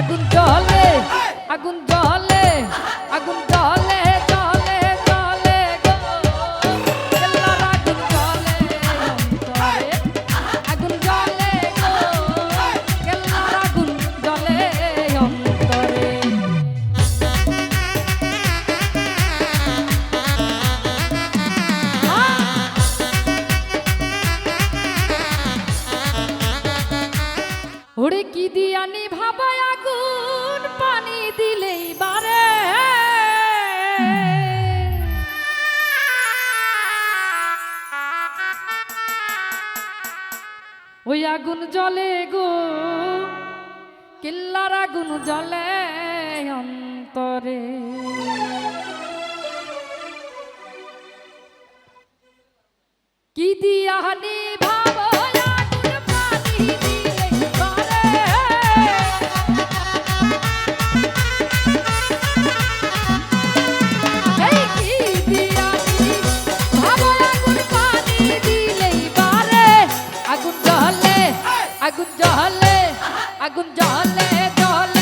আগুন জলে আগুন জলে আগুন জলে জলে জলে আগুন জলে আগুন জলে আগুন জলে হ্যাঁ। ওরে কি দিয়ানি ভাবায় ওই আগুন জলে গো কিল্লার আগুন জলে অন্তরে। কি দিয়া জলে আগুন জলে জলে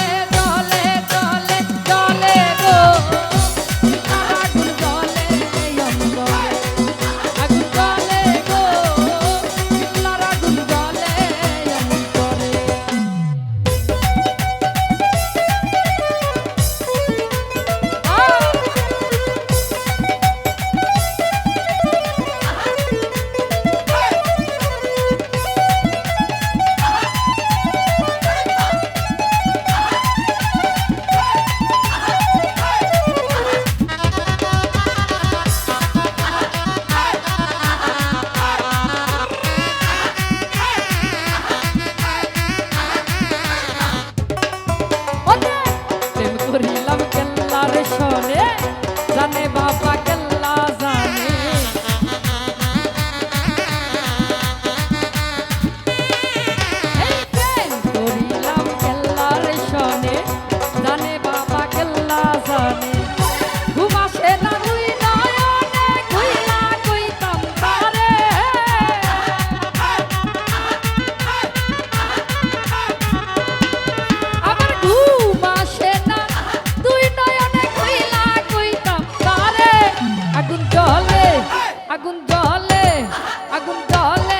আগুন জলে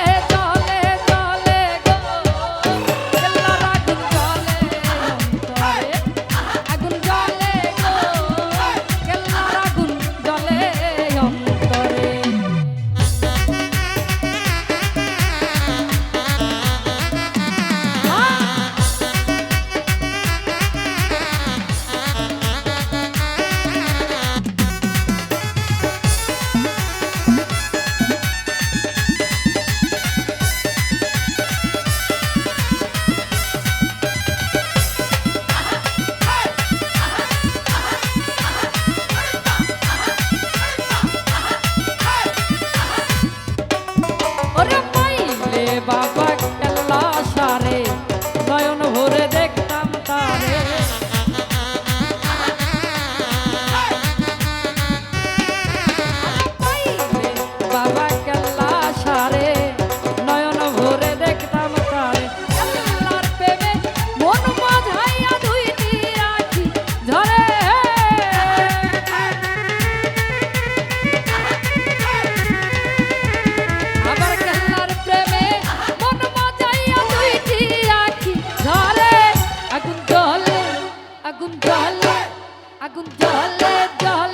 let God.